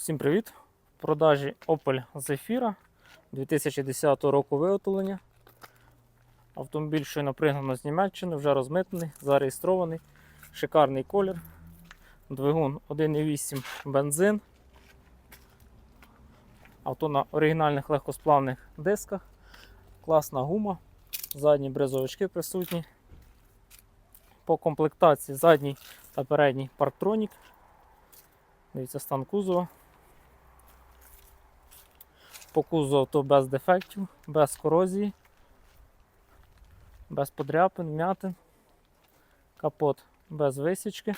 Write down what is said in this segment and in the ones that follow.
Всім привіт! В продажі Opel Zafira 2010 року виготовлення. Автомобіль щойно пригнано з Німеччини, вже розмитнений, зареєстрований. Шикарний колір. Двигун 1,8 бензин. Авто на оригінальних легкосплавних дисках. Класна гума. Задні бризовички присутні. По комплектації задній та передній парктронік. Дивіться стан кузова. По кузову авто без дефектів, без корозії, без подряпин, м'ятин, капот без висічки,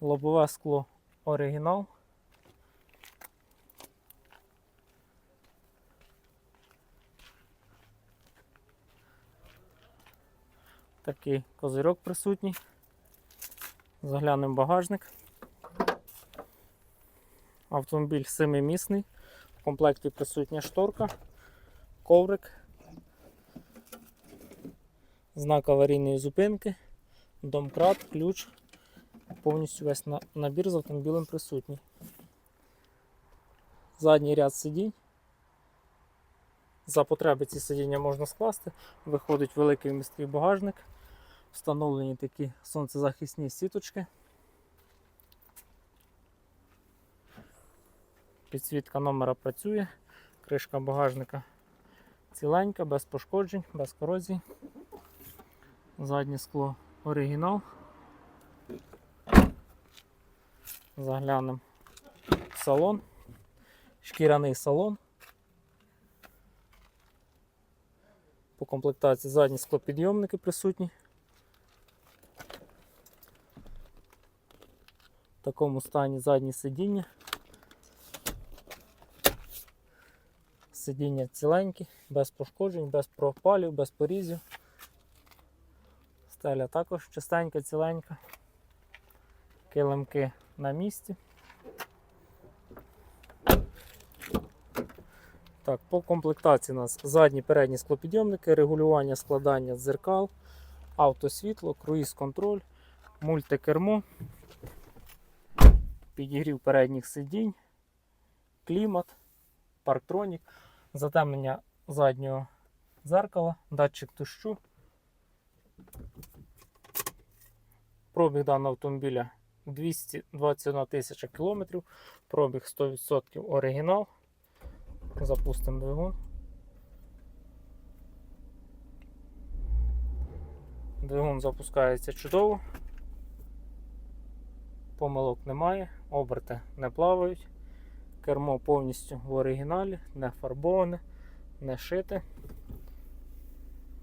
лобове скло оригінал. Такий козирьок присутній. Заглянемо багажник. Автомобіль семимісний. Комплекті присутня шторка, коврик, знак аварійної зупинки, домкрат, ключ. Повністю весь набір з автомобілем присутній. Задній ряд сидінь. За потреби ці сидіння можна скласти. Виходить великий місткий багажник. Встановлені такі сонцезахисні сіточки. Підсвітка номера працює, кришка багажника ціленька, без пошкоджень, без корозії. Заднє скло оригінал. Заглянемо салон. Шкіряний салон. По комплектації задні склопідйомники присутні. В такому стані задні сидіння. Сидіння ціленькі, без пошкоджень, без пропалів, без порізів. Стеля також чистенька, ціленька. Килимки на місці. Так, по комплектації у нас задні передні склопідйомники, регулювання складання дзеркал, автосвітло, круїз-контроль, мультикермо, підігрів передніх сидінь, клімат, парктронік затемнення заднього дзеркала, датчик дощу. Пробіг даного автомобіля 221 тисяча кілометрів, пробіг 100% оригінал. Запустимо двигун. Двигун запускається чудово. Помилок немає, оберти не плавають. Кермо повністю в оригіналі, не фарбоване, не шите.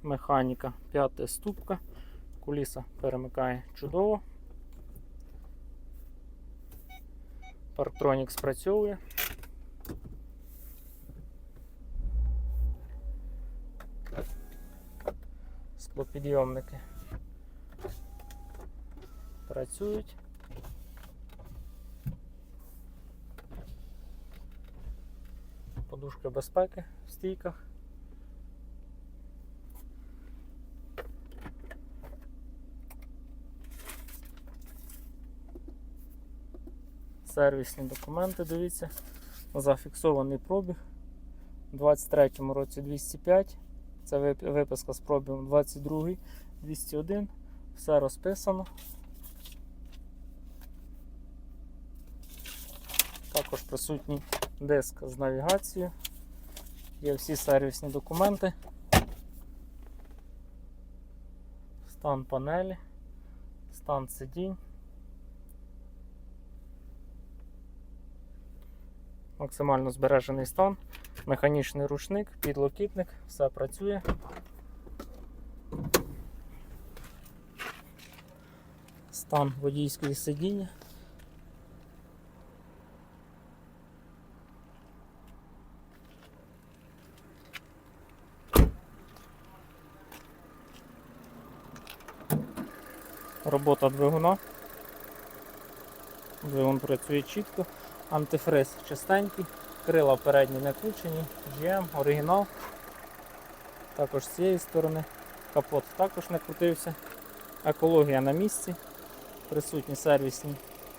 Механіка п'ята ступка. Куліса перемикає чудово. Парктронік спрацьовує. Склопідйомники працюють. Подушка безпеки в стійках. Сервісні документи, дивіться. Зафіксований пробіг. У 23-му році 205. Це виписка з пробігом 22 201. Все розписано. Також присутній диск з навігацією. Є всі сервісні документи. Стан панелі, стан сидінь. Максимально збережений стан, механічний ручник, підлокітник, все працює. Стан водійської сидіння. Робота двигуна. Двигун працює чітко. Антифриз чистенький, крила передні не кручені, GM, оригінал. Також з цієї сторони. Капот також не крутився. Екологія на місці. Присутні сервісні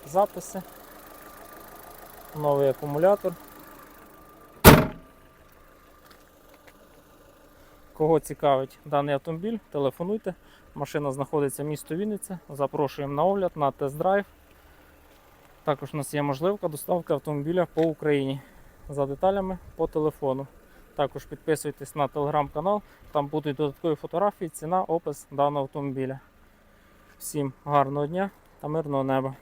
записи. новий акумулятор. Кого цікавить даний автомобіль, телефонуйте. Машина знаходиться в місті Вінниця. Запрошуємо на огляд, на тест-драйв. Також у нас є можливка доставки автомобіля по Україні за деталями по телефону. Також підписуйтесь на телеграм-канал, там будуть додаткові фотографії, ціна, опис даного автомобіля. Всім гарного дня та мирного неба!